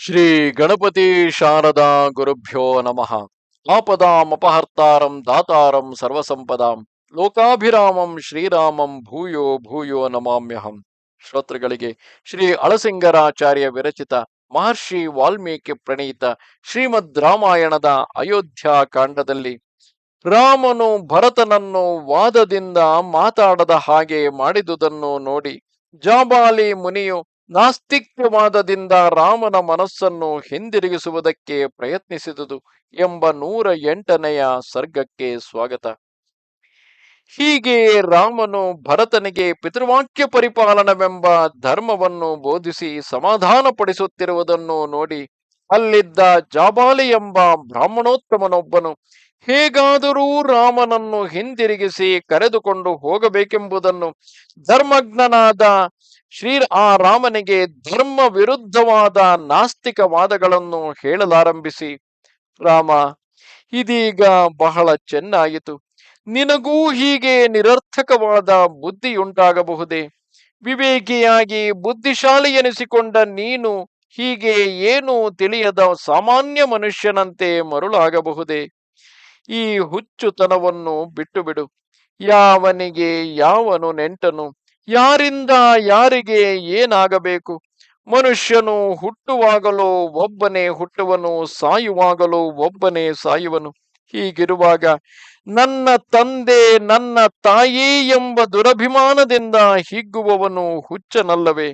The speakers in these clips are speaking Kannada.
ಶ್ರೀ ಗಣಪತಿ ಶಾರದಾ ಗುರುಭ್ಯೋ ನಮಃ. ಆಪದಾಂ ಅಪಹರ್ತಾರಂ ದಾತಾರಂ ಸರ್ವಸಂಪದಾಂ ಲೋಕಾಭಿರಾಮಂ ಶ್ರೀರಾಮಂ ಭೂಯೋ ಭೂಯೋ ನಮಾಮ್ಯಹಂ. ಶ್ರೋತೃಗಳಿಗೆ ಶ್ರೀ ಅಳಸಿಂಗರಾಚಾರ್ಯ ವಿರಚಿತ ಮಹರ್ಷಿ ವಾಲ್ಮೀಕಿ ಪ್ರಣೀತ ಶ್ರೀಮದ್ ರಾಮಾಯಣದ ಅಯೋಧ್ಯ ಕಾಂಡದಲ್ಲಿ ರಾಮನು ಭರತನನ್ನು ವಾದದಿಂದ ಮಾತಾಡದ ಹಾಗೆ ಮಾಡಿದುದನ್ನು ನೋಡಿ ಜಾಬಾಲಿ ಮುನಿಯು ನಾಸ್ತಿಕ್ಯವಾದದಿಂದ ರಾಮನ ಮನಸ್ಸನ್ನು ಹಿಂದಿರುಗಿಸುವುದಕ್ಕೆ ಪ್ರಯತ್ನಿಸಿದುದು ಎಂಬ ನೂರ ಎಂಟನೆಯ ಸರ್ಗಕ್ಕೆ ಸ್ವಾಗತ. ಹೀಗೆ ರಾಮನು ಭರತನಿಗೆ ಪಿತೃವಾಕ್ಯ ಪರಿಪಾಲನವೆಂಬ ಧರ್ಮವನ್ನು ಬೋಧಿಸಿ ಸಮಾಧಾನ ಪಡಿಸುತ್ತಿರುವುದನ್ನು ನೋಡಿ ಅಲ್ಲಿದ್ದ ಜಾಬಾಲಿ ಎಂಬ ಬ್ರಾಹ್ಮಣೋತ್ತಮನೊಬ್ಬನು ಹೇಗಾದರೂ ರಾಮನನ್ನು ಹಿಂದಿರುಗಿಸಿ ಕರೆದುಕೊಂಡು ಹೋಗಬೇಕೆಂಬುದನ್ನು ಧರ್ಮಜ್ಞನಾದ ಶ್ರೀ ಆ ರಾಮನಿಗೆ ಧರ್ಮ ವಿರುದ್ಧವಾದ ನಾಸ್ತಿಕ ವಾದಗಳನ್ನು ಹೇಳಲಾರಂಭಿಸಿ, ರಾಮ, ಇದೀಗ ಬಹಳ ಚೆನ್ನಾಯಿತು. ನಿನಗೂ ಹೀಗೆ ನಿರರ್ಥಕವಾದ ಬುದ್ಧಿಯುಂಟಾಗಬಹುದೇ? ವಿವೇಕಿಯಾಗಿ ಬುದ್ಧಿಶಾಲಿ ಎನಿಸಿಕೊಂಡ ನೀನು ಹೀಗೆ ಏನು ತಿಳಿಯದ ಸಾಮಾನ್ಯ ಮನುಷ್ಯನಂತೆ ಮರುಳಾಗಬಹುದೇ? ಈ ಹುಚ್ಚುತನವನ್ನು ಬಿಟ್ಟು ಬಿಡು ಯಾವನಿಗೆ ಯಾವನು ನೆಂಟನು? ಯಾರಿಂದ ಯಾರಿಗೆ ಏನಾಗಬೇಕು? ಮನುಷ್ಯನು ಹುಟ್ಟುವಾಗಲೋ ಒಬ್ಬನೇ ಹುಟ್ಟುವನು, ಸಾಯುವಾಗಲೋ ಒಬ್ಬನೇ ಸಾಯುವನು. ಹೀಗಿರುವಾಗ ನನ್ನ ತಂದೆ ನನ್ನ ತಾಯಿ ಎಂಬ ದುರಭಿಮಾನದಿಂದ ಹಿಗ್ಗುವವನು ಹುಚ್ಚನಲ್ಲವೇ?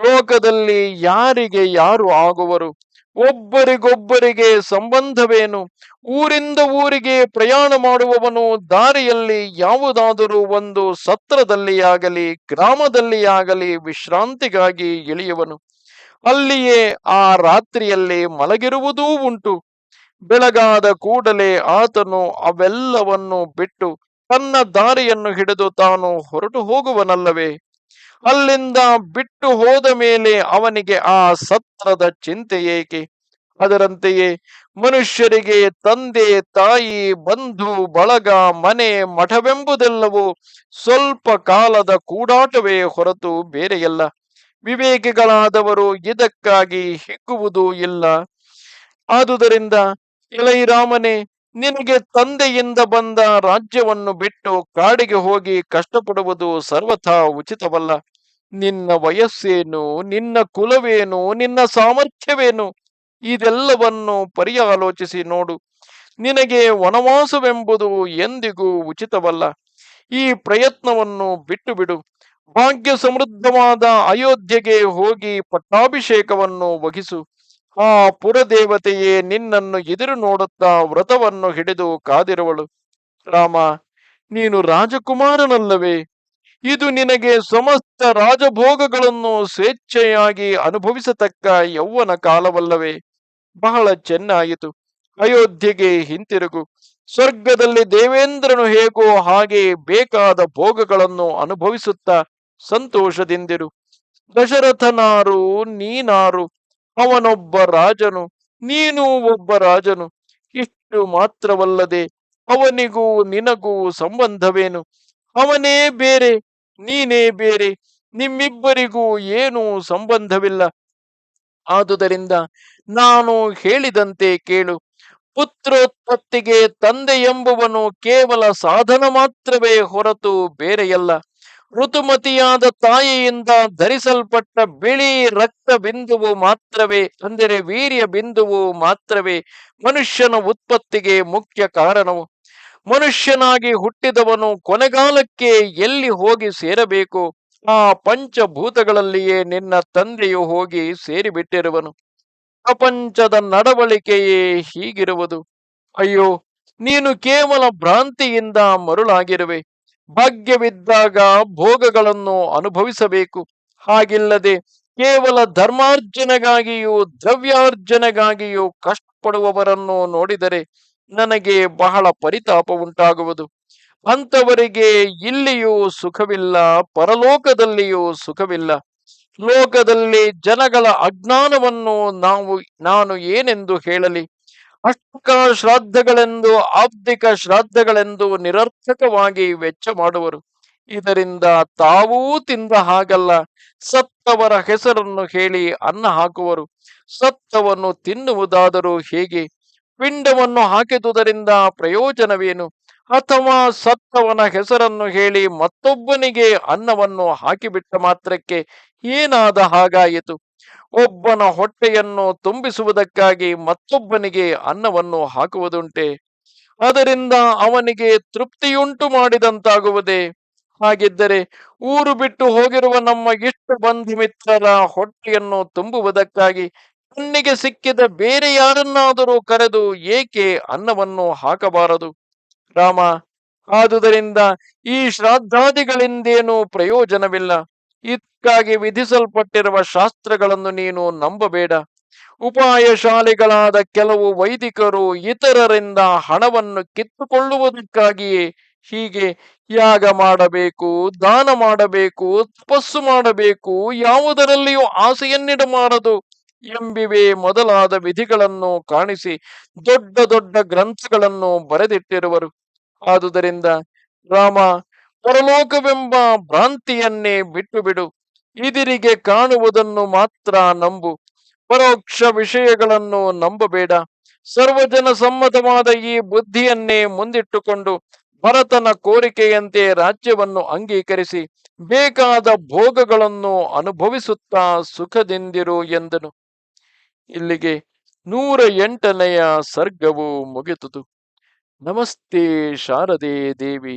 ಲೋಕದಲ್ಲಿ ಯಾರಿಗೆ ಯಾರು ಆಗುವರು? ಒಬ್ಬರಿಗೊಬ್ಬರಿಗೆ ಸಂಬಂಧವೇನು? ಊರಿಂದ ಊರಿಗೆ ಪ್ರಯಾಣ ಮಾಡುವವನು ದಾರಿಯಲ್ಲಿ ಯಾವುದಾದರೂ ಒಂದು ಸತ್ರದಲ್ಲಿಯಾಗಲಿ, ಗ್ರಾಮದಲ್ಲಿಯಾಗಲಿ ವಿಶ್ರಾಂತಿಗಾಗಿ ಇಳಿಯುವನು. ಅಲ್ಲಿಯೇ ಆ ರಾತ್ರಿಯಲ್ಲಿ ಮಲಗಿರುವುದೂ ಉಂಟು. ಬೆಳಗಾದ ಕೂಡಲೇ ಆತನು ಅವೆಲ್ಲವನ್ನು ಬಿಟ್ಟು ತನ್ನ ದಾರಿಯನ್ನು ಹಿಡಿದು ತಾನು ಹೊರಟು ಹೋಗುವನಲ್ಲವೇ? ಅಲ್ಲಿಂದ ಬಿಟ್ಟು ಹೋದ ಮೇಲೆ ಅವನಿಗೆ ಆ ಸತ್ರದ ಚಿಂತೆ ಏಕೆ? ಅದರಂತೆಯೇ ಮನುಷ್ಯರಿಗೆ ತಂದೆ, ತಾಯಿ, ಬಂಧು, ಬಳಗ, ಮನೆ, ಮಠವೆಂಬುದೆಲ್ಲವೂ ಸ್ವಲ್ಪ ಕಾಲದ ಕೂಡಾಟವೇ ಹೊರತು ಬೇರೆಯಲ್ಲ. ವಿವೇಕಿಗಳಾದವರು ಇದಕ್ಕಾಗಿ ಹಿಗ್ಗುವುದೂ ಇಲ್ಲ. ಆದುದರಿಂದ ಇಳೈರಾಮನೇ ನಿನಗೆ ತಂದೆಯಿಂದ ಬಂದ ರಾಜ್ಯವನ್ನು ಬಿಟ್ಟು ಕಾಡಿಗೆ ಹೋಗಿ ಕಷ್ಟಪಡುವುದು ಸರ್ವಥಾ ಉಚಿತವಲ್ಲ. ನಿನ್ನ ವಯಸ್ಸೇನು, ನಿನ್ನ ಕುಲವೇನು, ನಿನ್ನ ಸಾಮರ್ಥ್ಯವೇನು? ಇದೆಲ್ಲವನ್ನು ಪರ್ಯಾಲೋಚಿಸಿ ನೋಡು. ನಿನಗೆ ವನವಾಸವೆಂಬುದು ಎಂದಿಗೂ ಉಚಿತವಲ್ಲ. ಈ ಪ್ರಯತ್ನವನ್ನು ಬಿಟ್ಟು ಬಿಡು ಭಾಗ್ಯ ಸಮೃದ್ಧವಾದ ಅಯೋಧ್ಯೆಗೆ ಹೋಗಿ ಪಟ್ಟಾಭಿಷೇಕವನ್ನು ವಹಿಸು. ಆ ಪುರದೇವತೆಯೇ, ನಿನ್ನನ್ನು ಎದುರು ನೋಡುತ್ತಾ ವ್ರತವನ್ನು ಹಿಡಿದು ಕಾದಿರುವಳು. ರಾಮ, ನೀನು ರಾಜಕುಮಾರನಲ್ಲವೇ? ಇದು ನಿನಗೆ ಸಮಸ್ತ ರಾಜಭೋಗಗಳನ್ನು ಸ್ವೇಚ್ಛೆಯಾಗಿ ಅನುಭವಿಸತಕ್ಕ ಯೌವನ ಕಾಲವಲ್ಲವೇ? ಬಹಳ ಚೆನ್ನಾಯಿತು. ಅಯೋಧ್ಯೆಗೆ ಹಿಂತಿರುಗು. ಸ್ವರ್ಗದಲ್ಲಿ ದೇವೇಂದ್ರನು ಹೇಗೋ ಹಾಗೆ ಬೇಕಾದ ಭೋಗಗಳನ್ನು ಅನುಭವಿಸುತ್ತಾ ಸಂತೋಷದಿಂದಿರು. ದಶರಥನಾರು, ನೀನಾರು ಅವನೊಬ್ಬ ರಾಜನು, ನೀನು ಒಬ್ಬ ರಾಜನು. ಇಷ್ಟು ಮಾತ್ರವಲ್ಲದೆ ಅವನಿಗೂ ನಿನಗೂ ಸಂಬಂಧವೇನು? ಅವನೇ ಬೇರೆ, ನೀನೇ ಬೇರೆ, ನಿಮ್ಮಿಬ್ಬರಿಗೂ ಏನೂ ಸಂಬಂಧವಿಲ್ಲ. ಆದುದರಿಂದ ನಾನು ಹೇಳಿದಂತೆ ಕೇಳು. ಪುತ್ರೋತ್ಪತ್ತಿಗೆ ತಂದೆ ಎಂಬುವನು ಕೇವಲ ಸಾಧನ ಮಾತ್ರವೇ ಹೊರತು ಬೇರೆಯಲ್ಲ. ಋತುಮತಿಯಾದ ತಾಯಿಯಿಂದ ಧರಿಸಲ್ಪಟ್ಟ ಬಿಳಿ ರಕ್ತ ಬಿಂದುವು ಮಾತ್ರವೇ, ಅಂದರೆ ವೀರ್ಯ ಬಿಂದುವು ಮಾತ್ರವೇ ಮನುಷ್ಯನ ಉತ್ಪತ್ತಿಗೆ ಮುಖ್ಯ ಕಾರಣವು. ಮನುಷ್ಯನಾಗಿ ಹುಟ್ಟಿದವನು ಕೊನೆಗಾಲಕ್ಕೆ ಎಲ್ಲಿ ಹೋಗಿ ಸೇರಬೇಕು? ಆ ಪಂಚಭೂತಗಳಲ್ಲಿಯೇ ನಿನ್ನ ತಂದೆಯು ಹೋಗಿ ಸೇರಿಬಿಟ್ಟಿರುವನು. ಪ್ರಪಂಚದ ನಡವಳಿಕೆಯೇ ಹೀಗಿರುವುದು. ಅಯ್ಯೋ, ನೀನು ಕೇವಲ ಭ್ರಾಂತಿಯಿಂದ ಮರುಳಾಗಿರುವೆ. ಭಾಗ್ಯವಿದ್ದಾಗ ಭೋಗಗಳನ್ನು ಅನುಭವಿಸಬೇಕು. ಹಾಗಿಲ್ಲದೆ ಕೇವಲ ಧರ್ಮಾರ್ಜನೆಗಾಗಿಯೂ ದ್ರವ್ಯಾರ್ಜನೆಗಾಗಿಯೂ ಕಷ್ಟಪಡುವವರನ್ನು ನೋಡಿದರೆ ನನಗೆ ಬಹಳ ಪರಿತಾಪ ಉಂಟಾಗುವುದು. ಅಂಥವರಿಗೆ ಇಲ್ಲಿಯೂ ಸುಖವಿಲ್ಲ, ಪರಲೋಕದಲ್ಲಿಯೂ ಸುಖವಿಲ್ಲ. ಲೋಕದಲ್ಲಿ ಜನಗಳ ಅಜ್ಞಾನವನ್ನು ನಾವು, ನಾನು ಏನೆಂದು ಹೇಳಲಿ? ಅಷ್ಟಕ ಶ್ರಾದ್ದಗಳೆಂದು ಆಪ್ತಿಕ ಶ್ರಾದ್ದಗಳೆಂದು ನಿರರ್ಥಕವಾಗಿ ವೆಚ್ಚ ಮಾಡುವರು. ಇದರಿಂದ ತಾವೂ ತಿಂದ ಹಾಗಲ್ಲ. ಸತ್ತವರ ಹೆಸರನ್ನು ಹೇಳಿ ಅನ್ನ ಹಾಕುವರು. ಸತ್ತವನ್ನು ತಿನ್ನುವುದಾದರೂ ಹೇಗೆ? ಪಿಂಡವನ್ನು ಹಾಕಿದುದರಿಂದ ಪ್ರಯೋಜನವೇನು? ಅಥವಾ ಸತ್ತವನ ಹೆಸರನ್ನು ಹೇಳಿ ಮತ್ತೊಬ್ಬನಿಗೆ ಅನ್ನವನ್ನು ಹಾಕಿಬಿಟ್ಟ ಮಾತ್ರಕ್ಕೆ ಏನಾದ ಹಾಗಾಯಿತು? ಒಬ್ಬನ ಹೊಟ್ಟೆಯನ್ನು ತುಂಬಿಸುವುದಕ್ಕಾಗಿ ಮತ್ತೊಬ್ಬನಿಗೆ ಅನ್ನವನ್ನು ಹಾಕುವುದುಂಟೆ. ಅದರಿಂದ ಅವನಿಗೆ ತೃಪ್ತಿಯುಂಟು ಮಾಡಿದಂತಾಗುವುದೇ. ಹಾಗಿದ್ದರೆ ಊರು ಬಿಟ್ಟು ಹೋಗಿರುವ ನಮ್ಮ ಇಷ್ಟ ಬಂಧು ಮಿತ್ರರ ಹೊಟ್ಟೆಯನ್ನು ತುಂಬುವುದಕ್ಕಾಗಿ ಕಣ್ಣಿಗೆ ಸಿಕ್ಕಿದ ಬೇರೆ ಯಾರನ್ನಾದರೂ ಕರೆದು ಏಕೆ ಅನ್ನವನ್ನು ಹಾಕಬಾರದು? ರಾಮ, ಆದುದರಿಂದ ಈ ಶ್ರಾದ್ದಾದಿಗಳಿಂದೇನೂ ಪ್ರಯೋಜನವಿಲ್ಲ. ಇದಕ್ಕಾಗಿ ವಿಧಿಸಲ್ಪಟ್ಟಿರುವ ಶಾಸ್ತ್ರಗಳನ್ನು ನೀನು ನಂಬಬೇಡ. ಉಪಾಯಶಾಲಿಗಳಾದ ಕೆಲವು ವೈದಿಕರು ಇತರರಿಂದ ಹಣವನ್ನು ಕಿತ್ತುಕೊಳ್ಳುವುದಕ್ಕಾಗಿಯೇ ಹೀಗೆ ಯಾಗ ಮಾಡಬೇಕು, ದಾನ ಮಾಡಬೇಕು, ತಪಸ್ಸು ಮಾಡಬೇಕು, ಯಾವುದರಲ್ಲಿಯೂ ಆಸೆಯನ್ನಿಡಬಾರದು ಎಂಬಿವೆ ಮೊದಲಾದ ವಿಧಿಗಳನ್ನು ಕಾಣಿಸಿ ದೊಡ್ಡ ದೊಡ್ಡ ಗ್ರಂಥಗಳನ್ನು ಬರೆದಿಟ್ಟಿರುವರು. ಆದುದರಿಂದ ರಾಮ ಪರಲೋಕವೆಂಬ ಭ್ರಾಂತಿಯನ್ನೇ ಬಿಟ್ಟು ಬಿಡು ಇದಿರಿಗೆ ಕಾಣುವುದನ್ನು ಮಾತ್ರ ನಂಬು. ಪರೋಕ್ಷ ವಿಷಯಗಳನ್ನು ನಂಬಬೇಡ. ಸರ್ವಜನ ಸಮ್ಮತವಾದ ಈ ಬುದ್ಧಿಯನ್ನೇ ಮುಂದಿಟ್ಟುಕೊಂಡು ಭರತನ ಕೋರಿಕೆಯಂತೆ ರಾಜ್ಯವನ್ನು ಅಂಗೀಕರಿಸಿ ಬೇಕಾದ ಭೋಗಗಳನ್ನು ಅನುಭವಿಸುತ್ತಾ ಸುಖದಿಂದಿರು ಎಂದನು. ಇಲ್ಲಿಗೆ ನೂರ ಎಂಟನೆಯ ಸರ್ಗವು ಮುಗಿದುದು. ನಮಸ್ತೆ ಶಾರದೆ ದೇವಿ.